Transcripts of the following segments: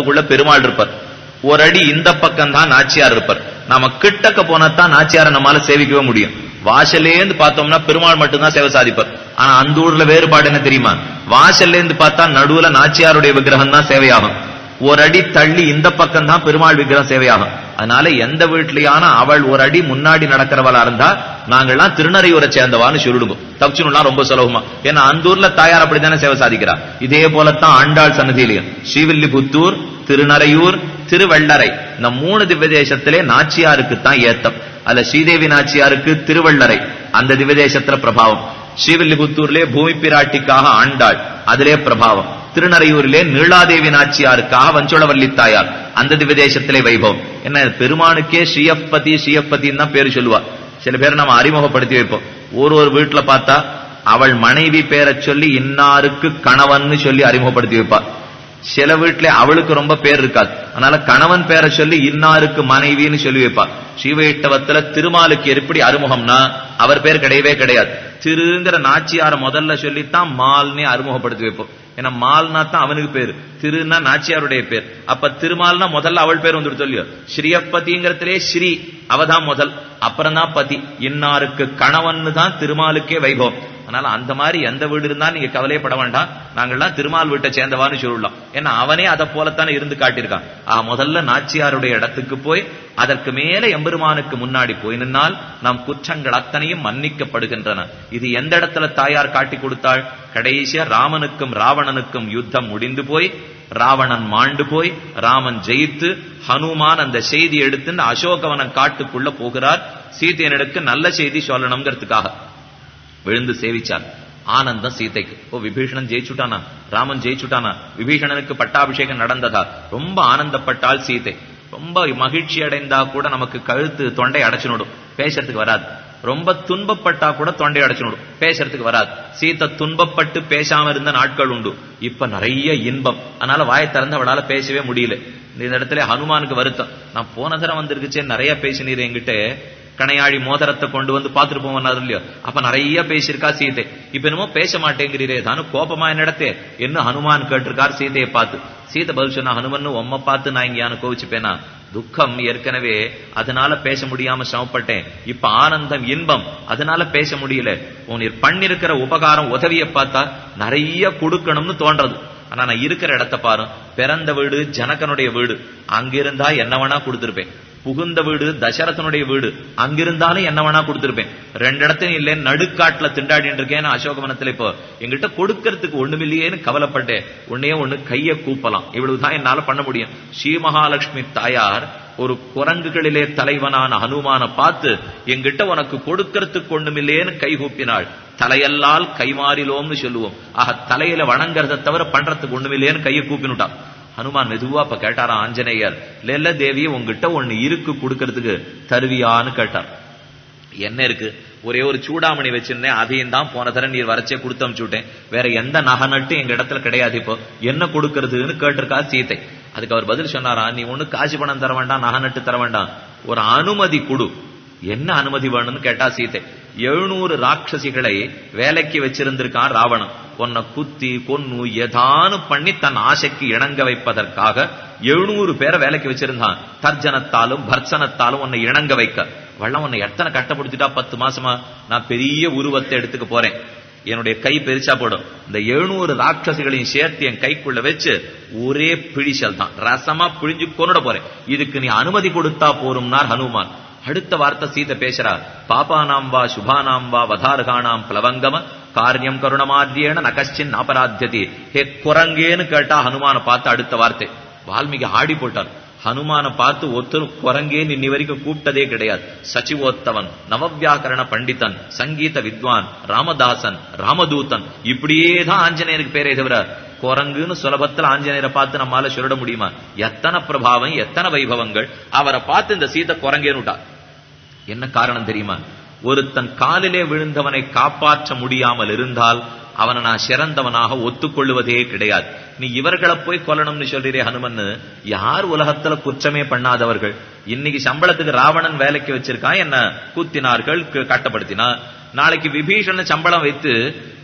பெருமாள் இருப்பார். ஒரு அடி இந்த பக்கம் தான் நாச்சியார் இருப்பார். நாம கிட்டக்க போனதான் நாச்சியார நம்மால சேவிக்கவே முடியும். வாசல்லேந்து பார்த்தோம்னா பெருமாள் மட்டும்தான் சேவை சாதிப்பார். ஆனா அந்த ஊர்ல வேறுபாடு என்ன தெரியுமா? வாசல்லேந்து பார்த்தா நடுவுல நாச்சியாருடைய விக்கிரகம் தான் சேவையாகும். ஒரு அடி தள்ளி இந்த பக்கம் தான் பெருமாள் விக்கிரகம் சேவையாகும். அதனால எந்த வீட்லயான அவள் ஒரு அடி முன்னாடி நடக்கிறவளா இருந்தா நாங்கள்லாம் திருநறையூரை சேர்ந்தவான்னு சொல்லிடுவோம் தப்பிச்சுலாம் ரொம்ப சுலபமா. ஏன்னா அந்த ஊர்ல தாயார் அப்படித்தானே சேவை சாதிக்கிறா. இதே போலத்தான் ஆண்டாள் சன்னதியிலையும். ஸ்ரீவில்லிபுத்தூர் திருநறையூர் திருவள்ளரை. இந்த மூணு திவ்ய தேசத்திலே நாச்சியாருக்கு தான் ஏத்தம். அதுல ஸ்ரீதேவி நாச்சியாருக்கு திருவள்ளரை. அந்த திவ்ய தேசத்துல பிரபாவம். ஸ்ரீவில்லிபுத்தூர்லே பூமி பிராட்டிக்காக ஆண்டாள். அதிலே பிரபாவம். திருநறையூரிலே நீளாதேவி நாச்சியாருக்காக வஞ்சோளவல்லி தாயார். அந்த திவ்யதேசத்திலே வைபவம். என்ன பெருமானுக்கே ஸ்ரீயப்பதி ஸ்ரீயப்பதின்னு தான் பேரு சொல்லுவா. சில பேர் நம்ம அறிமுகப்படுத்தி வைப்போம். ஒரு ஒரு வீட்டுல பார்த்தா அவள் மனைவி பேரை சொல்லி இன்னாருக்கு கணவன்னு சொல்லி அறிமுகப்படுத்தி வைப்பா. சில வீட்டுல அவளுக்கு ரொம்ப பேர் இருக்காது. அதனால கணவன் பேரை சொல்லி இன்னாருக்கு மனைவின்னு சொல்லி வைப்பா. ஸ்ரீவைட்டவத்துல திருமாலுக்கு எப்படி அறிமுகம்னா அவர் பேர் கிடையவே கிடையாது. திருங்கிற நாச்சியார முதல்ல சொல்லித்தான் மால்னே அறிமுகப்படுத்தி வைப்போம். ஏன்னா மால்னா தான் அவனுக்கு பேரு. திருன்னா நாச்சியாருடைய பேர். அப்ப திருமால்னா முதல்ல அவள் பேர் வந்துட்டு சொல்லியோ. ஸ்ரீயப்பதிங்கிறதுலே ஸ்ரீ. அவதான் முதல். அப்புறம் தான் பதி. இன்னாருக்கு கணவன் தான் திருமாலுக்கே வைபவம். அதனால அந்த மாதிரி எந்த வீடு இருந்தா நீங்க கவலையப்பட வேண்டாம். நாங்கள்லாம் திருமால் வீட்டை சேர்ந்தவான்னு சொல்லலாம் ஏன்னா அவனே அதை போலத்தானே இருந்து காட்டியிருக்கான். ஆ முதல்ல நாச்சியாருடைய இடத்துக்கு போய் அதற்கு மேல எம்பெருமானுக்கு முன்னாடி போய் நின்னால் நம் குற்றங்கள் அத்தனையும் மன்னிக்கப்படுகின்றன. இது எந்த இடத்துல தாயார் காட்டி கொடுத்தாள்? கடைசியா ராமனுக்கும் ராவணனுக்கும் யுத்தம் முடிந்து போய் ராவணன் மாண்டு போய் ராமன் ஜெயித்து ஹனுமான் அந்த செய்தி எடுத்து அசோகவனம் காட்டுக்குள்ள போகிறார். சீதையனுக்கு நல்ல செய்தி சொல்லணுங்கிறதுக்காக விழுந்து சேவிச்சார் ஆனந்தம் சீதைக்கு ஓ விபீஷணன் ஜெயிச்சுட்டானா? ராமன் ஜெயிச்சுட்டானா? விபீஷணனுக்கு பட்டாபிஷேகம் நடந்ததா? ரொம்ப ஆனந்தப்பட்டால் சீதை ரொம்ப மகிழ்ச்சி அடைந்தா கூட நமக்கு கழுத்து தொண்டை அடைச்சுனுடும் பேசுறதுக்கு வராது. ரொம்ப துன்பப்பட்டா கூட தொண்டை அடைச்சுனுடும் பேசுறதுக்கு வராது. சீத்தை துன்பப்பட்டு பேசாம இருந்த நாட்கள் உண்டு. இப்ப நிறைய இன்பம். அதனால வாயை திறந்து அவளால பேசவே முடியல. இந்த இடத்துல ஹனுமானுக்கு வருத்தம். நான் போன தரம் வந்திருக்குச்சே நிறைய பேசினீர் என்கிட்ட. கணையாழி மோதிரத்தை கொண்டு வந்து பாத்துட்டு போவார் இல்லையோ? அப்ப நிறைய பேசியிருக்கா சீதை. இப்ப என்னமோ பேச மாட்டேங்கிறீரே தானு கோபமா என்னிடத்தே என்ன ஹனுமான் கேட்டிருக்கார் சீதையை பார்த்து. சீதை பதில் சொன்னா ஹனுமன் உம்மை பார்த்து நான் இங்க யானு கோவிச்சுப்பேனா? துக்கம் ஏற்கனவே அதனால பேச முடியாம சமப்பட்டேன் இப்ப ஆனந்தம் இன்பம் அதனால பேச முடியல. உன் பண்ணிருக்கிற உபகாரம் உதவியை பார்த்தா நிறைய கொடுக்கணும்னு தோன்றது. ஆனா நான் இருக்கிற இடத்த பாரு. பிறந்த வீடு ஜனகனுடைய வீடு. அங்கிருந்தா என்ன வேணா கொடுத்துருப்பேன். புகுந்த வீடு தசரதனுடைய வீடு. அங்கிருந்தாலும் என்ன வேணா கொடுத்திருப்பேன். ரெண்டு இடத்தையும் இல்லை நடுக்காட்டுல திண்டாடிட்டு இருக்கேன் அசோகவனத்துல இப்போ எங்கிட்ட கொடுக்கறதுக்கு ஒண்ணுமில்லையேன்னு கவலைப்பட்டேன். ஒன்னே ஒண்ணு கைய கூப்பலாம். இவ்வளவுதான் என்னால பண்ண முடியும். ஸ்ரீ மகாலட்சுமி தாயார் ஒரு குரங்குகளிலே தலைவனான ஹனுமான பார்த்து எங்கிட்ட உனக்கு கொடுக்கறதுக்கு ஒண்ணுமில்லேன்னு கை கூப்பினாள். தலையல்லால் கைமாறிலோம்னு சொல்லுவோம். ஆக தலையில வணங்குறத தவிர பண்றதுக்கு ஒண்ணுமில்லேன்னு கையை கூப்பினுட்டான். ஹனுமான் மெதுவா அப்ப கேட்டாராம் ஆஞ்சநேயர் லெல்ல தேவியை உங்ககிட்ட ஒன்னு இருக்கு கொடுக்கறதுக்கு தருவியான்னு கேட்டார். என்ன இருக்கு? ஒரே ஒரு சூடாமணி வச்சிருந்தேன் அதையும் தான் போன தர நீர் வரைச்சே கொடுத்து அனுப்பிச்சுட்டேன் வேற எந்த நகை நட்டு எங்க இடத்துல கிடையாது இப்போ. என்ன கொடுக்கறதுன்னு கேட்டிருக்கா சீத்தை. அதுக்கு அவர் பதில் சொன்னாரா நீ ஒண்ணு காசு பணம் தர வேண்டாம் நகை நட்டு தர வேண்டாம். ஒரு அனுமதி கொடு. என்ன அனுமதி வேணும்னு கேட்டா சீத்தை. எழுநூறு ராட்சசிகளை வேலைக்கு வச்சிருந்திருக்கான் ராவணன். உன்னை குத்தி கொன்னு ஏதானு பண்ணி தன் ஆசைக்கு இணங்க வைப்பதற்காக எழுநூறு பேரை வேலைக்கு வச்சிருந்தான். தர்ஜனத்தாலும் பர்சனத்தாலும் உன்னை இணங்க வைக்க. வள்ளம் உன்னை எத்தனை கட்டப்படுத்திட்டா பத்து மாசமா? நான் பெரிய உருவத்தை எடுத்துக்க போறேன். என்னுடைய கை பெருசா போடும். இந்த எழுநூறு ராட்சசிகளையும் சேர்த்து என் கைக்குள்ள வச்சு ஒரே பிழிச்சல் தான். ரசமா பிழிஞ்சு கொண்டுட போறேன். இதுக்கு நீ அனுமதி கொடுத்தா போரும்னார் ஹனுமான். அடுத்த வார்த்தை சீதை பேசுறா பாபானாம் வா சுபானாம் வா வதார்கானாம் பிளவங்கம. காரியம் கருணமாத்தியேன நகச்சின் அபராத்தியதி ஹே குரங்கேன்னு கேட்டா ஹனுமான பார்த்து அடுத்த வார்த்தை. வால்மீகி ஆடி போட்டார். ஹனுமான பார்த்து ஒருத்தர் குரங்கேன்னு இன்னி வரைக்கும் கூப்பிட்டதே கிடையாது. சச்சிவோத்தவன் நவவியாக்கரண பண்டிதன் சங்கீத வித்வான் ராமதாசன் ராமதூதன் இப்படியே தான் ஆஞ்சநேயருக்கு பேரே தவிர குரங்குன்னு சுலபத்துல ஆஞ்சநேயரை பார்த்து நம்மால சொல்லிட முடியுமா? எத்தனை பிரபாவம் எத்தனை வைபவங்கள் அவரை பார்த்து இந்த சீதை குரங்கேனுட்டா என்ன காரணம் தெரியுமா? ஒருத்தன் காலிலே விழுந்தவனை காப்பாற்ற முடியாமல் இருந்தால் அவனை நான் சிறந்தவனாக ஒத்துக்கொள்ளுவதே கிடையாது. நீ இவர்களை போய் கொல்லணும்னு சொல்றீரே ஹனுமன் யார் உலகத்துல குற்றமே பண்ணாதவர்கள்? இன்னைக்கு சம்பளத்துக்கு ராவணன் வேலைக்கு வச்சிருக்கான் என்ன கூத்தினார்கள் கட்டப்படுத்தினா நாளைக்கு விபீஷண சம்பளம் வைத்து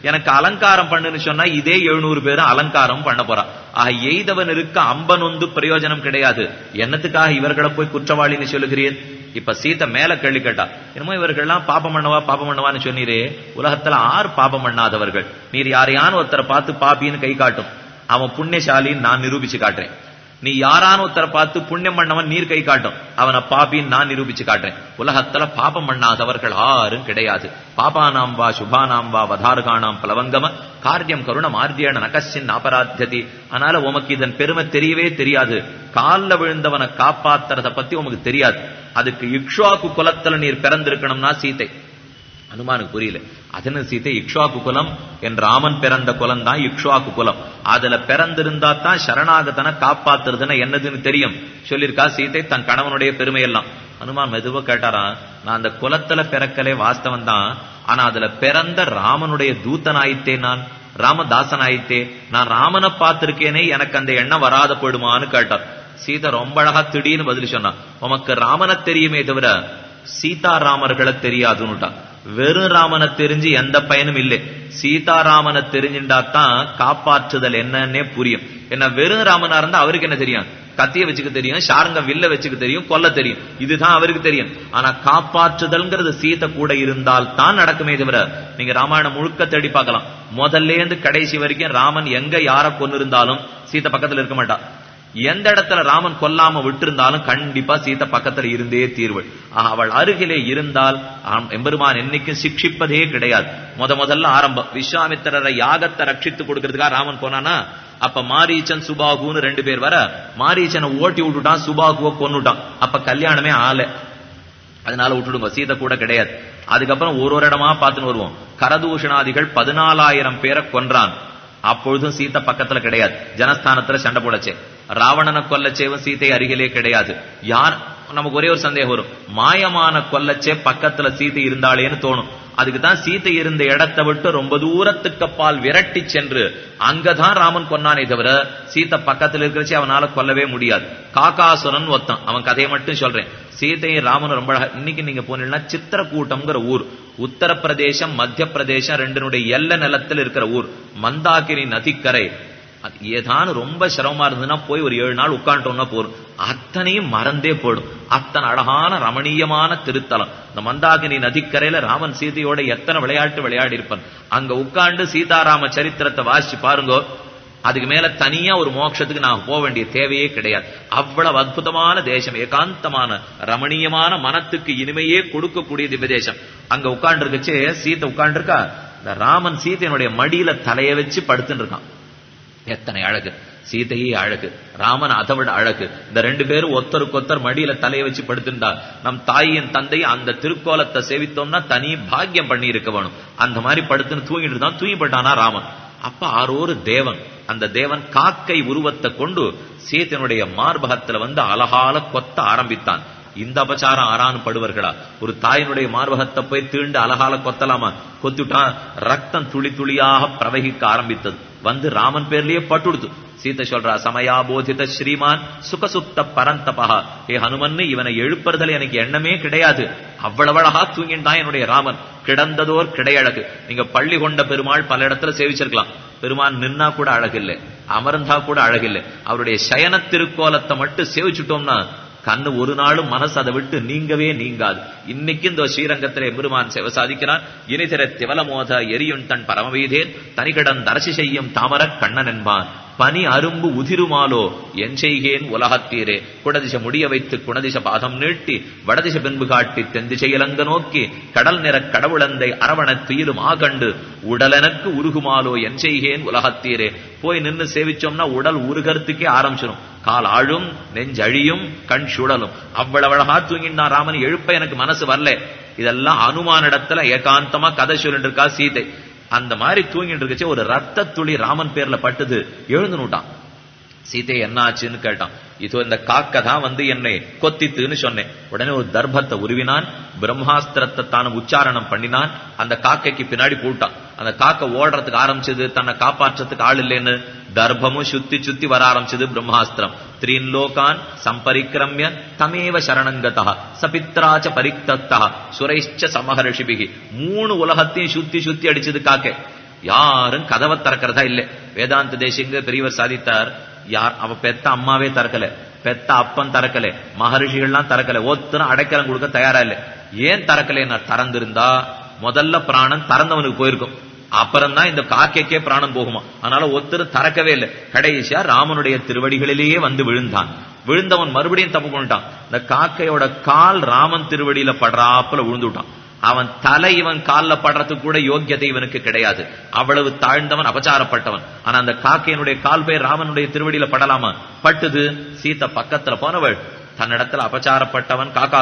எனக்கு அலங்காரம் பண்ணுன்னு சொன்னா இதே எழுநூறு பேரும் அலங்காரம் பண்ண போறான். ஆக எய்தவன் இருக்க அம்பன் ஒன்று பிரயோஜனம் கிடையாது. என்னத்துக்காக இவர்களை போய் குற்றவாளின்னு சொல்லுகிறீர்? இப்ப சீத்தை மேல கேள்வி கேட்டா என்னமோ இவர்கள்லாம் பாபம் பண்ணவா பாபம் பண்ணவான்னு சொன்னீரே. உலகத்துல ஆறு பாபம் பண்ணாதவர்கள். நீர் யாரையான ஒருத்தரை பார்த்து பாப்பின்னு கை காட்டும். அவன் புண்ணியசாலின்னு நான் நிரூபிச்சு காட்டுறேன். நீ யாரான ஒருத்தரை பார்த்து புண்ணியம் பண்ணவன் நீர் கை காட்டும். அவனை பாப்பின்னு நான் நிரூபிச்சு காட்டுறேன். உலகத்துல பாபம் பண்ணாதவர்கள் ஆரும் கிடையாது. பாபானாம் வா சுபானாம் வா வதார்கானாம் பலவங்கம. காரியம் கருணம் ஆர்த்தியன நகசின் அபராத்தியதி அதனால உமக்கு இதன் பெருமை தெரியவே தெரியாது. கால்ல விழுந்தவனை காப்பாத்துறத பத்தி உமக்கு தெரியாது. அதுக்கு இக்ஷுவாக்கு குலத்துல நீர் பிறந்திருக்கணும்னா சீத்தை அனுமானுக்கு புரியல. அதன சீத்தை இக்ஷுவாக்கு குலம் என் ராமன் பிறந்த குலம் தான் இக்ஷுவாக்கு குலம். அதுல பிறந்திருந்தா தான் சரணாகதனை காப்பாத்துறதுன்னு என்னதுன்னு தெரியும். சொல்லியிருக்கா சீதை தன் கணவனுடைய பெருமையெல்லாம். அனுமான் மெதுவா கேட்டாரா நான் அந்த குலத்துல பிறக்கலே வாஸ்தவம் தான் ஆனா அதுல பிறந்த ராமனுடைய தூத்தன் ஆயித்தே நான் ராமதாசன் ஆயித்தே நான் ராமனை பார்த்திருக்கேனே எனக்கு அந்த எண்ணம் வராத போயிடுமான்னு கேட்டார். சீதை ரொம்ப அழகா திடீர்னு பதில் சொன்னான். உமக்கு ராமனை தெரியுமே தவிர சீதாராமர்களை தெரியாதுன்னுட்டான். வெறும் ராமனை தெரிஞ்சு எந்த பயனும் இல்லை. சீதாராமனை தெரிஞ்சுட்டா தான் காப்பாற்றுதல் என்னன்னே புரியும். என்ன வெறும் ராமனா இருந்தா அவருக்கு என்ன தெரியும்? கத்திய வச்சுக்க தெரியும் ஷாருங்க வில்ல வச்சுக்க தெரியும் கொல்ல தெரியும். இதுதான் அவருக்கு தெரியும். ஆனா காப்பாற்றுதல்ங்கிறது சீத்தை கூட இருந்தால் தான் நடக்குமே தவிர நீங்க ராமாயணம் முழுக்க தேடி பார்க்கலாம். முதல்ல இருந்து கடைசி வரைக்கும் ராமன் எங்க யார கொண்டு இருந்தாலும் சீத்தை பக்கத்துல இருக்க மாட்டா. எந்த இடத்துல ராமன் கொல்லாம விட்டிருந்தாலும் கண்டிப்பா சீதை பக்கத்துல இருந்தே தீர்வள் அவள் அருகிலே இருந்தால் எம்பெருமான் என்னைக்கும் சிக்ஷிப்பதே கிடையாது. முத முதல்ல ஆரம்பம். விஸ்வாமித்திரரை யாகத்தை ரட்சித்து கொடுக்கறதுக்காக ராமன் போனானா அப்ப மாரீச்சன் சுபாகுன்னு ரெண்டு பேர் வர மாரீச்சனை ஓட்டி விட்டுட்டான் சுபாகுவை கொன்னுட்டான். அப்ப கல்யாணமே ஆல அதனால விட்டுடுங்க சீதை கூட கிடையாது. அதுக்கப்புறம் ஒரு ஒரு இடமா பார்த்துன்னு வருவோம். கரதூஷணாதிகள் பதினாலாயிரம் பேரை கொன்றான். அப்பொழுதும் சீத்தை பக்கத்துல கிடையாது. ஜனஸ்தானத்துல சண்டை போடச்சே. ராவணனை கொல்லச்சேவும் சீத்தை அருகிலே கிடையாது. யார்? நமக்கு ஒரே ஒரு சந்தேகம் வரும். மாயமான கொல்லச்சே பக்கத்துல சீதை இருந்தாளேன்னு தோணும். அதுக்கு தான் சீத்தை இருந்த இடத்தை விட்டு ரொம்ப தூரத்துக்கு பால் விரட்டி சென்று அங்கதான் ராமன் கொன்னானே தவிர சீத்தை பக்கத்துல இருக்கிறச்சு அவனால கொல்லவே முடியாது. காக்காசுரன் ஒத்தன் அவன் கதையை மட்டும் சொல்றேன். சீத்தையும் ராமனும் ரொம்ப இன்னைக்கு நீங்க போனீங்கன்னா சித்திரக்கூட்டம்ங்கிற ஊர். உத்தரப்பிரதேசம் மத்திய பிரதேசம் ரெண்டினுடைய எல்ல நிலத்தில் இருக்கிற ஊர். மந்தாகிரி நதிக்கரை. ஏதானு ரொம்ப சிரமமா இருந்ததுன்னா போய் ஒரு ஏழு நாள் உட்காந்துட்டோம்னா போறோம் அத்தனையும் மறந்தே போடும் அத்தனை அழகான ரமணீயமான திருத்தலம். இந்த மந்தாகினி நதிக்கரையில ராமன் சீதையோட எத்தனை விளையாட்டு விளையாடி இருப்பான் அங்க உட்காந்து சீதாராம சரித்திரத்தை வாசிச்சு பாருங்க. அதுக்கு மேல தனியா ஒரு மோட்சத்துக்கு நான் போக வேண்டிய தேவையே கிடையாது. அவ்வளவு அற்புதமான தேசம் ஏகாந்தமான ரமணீயமான மனத்துக்கு இனிமையே கொடுக்கக்கூடிய திவ்ய தேசம். அங்க உட்கார்ந்து சீத்தை உட்கார்ந்து இருக்கா இந்த ராமன் சீத்தையனுடைய மடியில தலைய வச்சு படுத்துட்டு இருக்கான். எத்தனை அழகு. சீதையே அழகு. ராமன் அதை விட அழகு. இந்த ரெண்டு பேரும் ஒருத்தருக்கு ஒருத்தர் மடியில தலையை வச்சு படுத்திருந்தா நம் தாயின் தந்தையும் அந்த திருக்கோலத்தை சேவித்தோம்னா தனி பாக்கியம் பண்ணி இருக்க வேணும். அந்த மாதிரி படுத்துன்னு தூங்கிட்டு இருந்தான். தூங்கிப்பட்டானா ராமன். அப்ப ஆரோரு தேவன். அந்த தேவன் காக்கை உருவத்தை கொண்டு சீத்தனுடைய மார்பகத்துல வந்து அழகால கொத்த ஆரம்பித்தான். இந்த அபச்சாரம் ஆறானு படுவர்களா? ஒரு தாயினுடைய மார்பகத்தை போய் தீண்டு அழகால கொத்தலாமா? கொத்துட்டான் ரத்தம் துளி துளியாக பிரவகிக்க ஆரம்பித்தது. வந்து ராமன் பேர்லயே பட்டுடுத்து. சீத்தை சொல்றா சமயா போதித ஸ்ரீமான் சுகசுப்த பரந்தபகா ஏ ஹனுமன்னு இவனை எழுப்புறதுல எனக்கு எண்ணமே கிடையாது. அவ்வளவு அழகா தூங்கின்றான் என்னுடைய ராமன். கிடந்ததோர் கிடையழகு. நீங்க பள்ளி கொண்ட பெருமாள் பல இடத்துல சேவிச்சிருக்கலாம். பெருமான் நின்னா கூட அழகில்லை. அமர்ந்தா கூட அழகில்லை. அவருடைய சயன திருக்கோலத்தை மட்டும் சேவிச்சுட்டோம்னா கண்ணு ஒரு நாளும் மனசு அதை விட்டு நீங்கவே நீங்காது. இன்னைக்கு இந்த ஸ்ரீரங்கத்திலே பெருமான் சேவை சாதிக்கிறான் இனிதிர திவலமோத எரியுன் தன் பரமவீதேன். தனிகடன் தரசி செய்யும் தாமர கண்ணன் என்பான் பனி அரும்பு உதிருமாலோ? என் செய்கேன் உலகத்தீரே. குடதிச முடிய வைத்து குணதிச பாதம் நீட்டி வடதிச பின்பு காட்டி தென்திசை நோக்கி கடல் நிற கடவுளந்தை அரவணத் துயிலும் ஆகண்டு உடலெனக்கு உருகுமாலோ? என் செய்கேன் உலகத்தீரே. போய் நின்னு சேவிச்சோம்னா உடல் உருகிறதுக்கே ஆரம்பிச்சிடும் கால் ஆழும் நெஞ்சழியும் கண் சுடலும் அவ்வளவு அழகா தூங்கினா ராமன் எழுப்ப எனக்கு மனசு வரல. இதெல்லாம் அனுமான இடத்துல ஏகாந்தமா கதை சொல்லிட்டு இருக்கா சீதை. அந்த மாதிரி தூங்கிட்டு இருக்கச்சு ஒரு ரத்த துளி ராமன் பேர்ல பட்டுது. எழுந்துனுட்டான். சீதை என்ன ஆச்சுன்னு கேட்டான். இது இந்த காக்க தான் வந்து என்னை கொத்தித்துன்னு சொன்னேன். உடனே ஒரு தர்பத்தை உருவினான். பிரம்மாஸ்திரத்தை தானும் உச்சாரணம் பண்ணினான். அந்த காக்கைக்கு பின்னாடி போட்டான். அந்த காக்கை ஓடுறதுக்கு ஆரம்பிச்சது தன்னை காப்பாற்றத்துக்கு ஆள் இல்லைன்னு தர்பமும் சுத்தி சுத்தி வர ஆரம்பிச்சது பிரம்மாஸ்திரம். த்ரீன் லோகான் சம்பரிக்கிரமிய தமேவ சரணங்கதா சபித்ராச்ச பரிக்தத்தா சுரைஷ்ச சமஹர்ஷிபிகி மூணு உலகத்தையும் சுத்தி சுத்தி அடிச்சது காக்க யாரும் கதவை திறக்கிறதா இல்லை வேதாந்த தேசிங்க பெரியவர் சாதித்தார் யார் அவ பெத்த அம்மாவே திறக்கல பெத்த அப்பன் திறக்கல மகரிஷிகள்லாம் திறக்கல ஒருத்தரும் அடைக்கலம் கொடுக்க தயாரா இல்லை ஏன் திறக்கலைன்னா திறந்திருந்தா முதல்ல பிராணம் திறந்தவனுக்கு போயிருக்கும் அப்புறம் தான் இந்த காக்கைக்கே பிராணம் போகுமா? அதனால ஒருத்தரும் தறக்கவே இல்லை. கடைசியா ராமனுடைய திருவடிகளிலேயே வந்து விழுந்தான். விழுந்தவன் மறுபடியும் தப்பு பண்ணிட்டான். இந்த காக்கையோட கால் ராமன் திருவடியில படுறாப்புல விழுந்துட்டான் அவன் தலை இவன் கால்ல படுறதுக்கு கூட யோக்கியதை இவனுக்கு கிடையாது. அவ்வளவு தாழ்ந்தவன் அபச்சாரப்பட்டவன். ஆனா அந்த காக்கையினுடைய கால் பேர் ராமனுடைய திருவடியில படலாமா? பட்டுது. சீத்த பக்கத்துல போனவள். தன்னிடத்துல அபச்சாரப்பட்டவன் காக்கா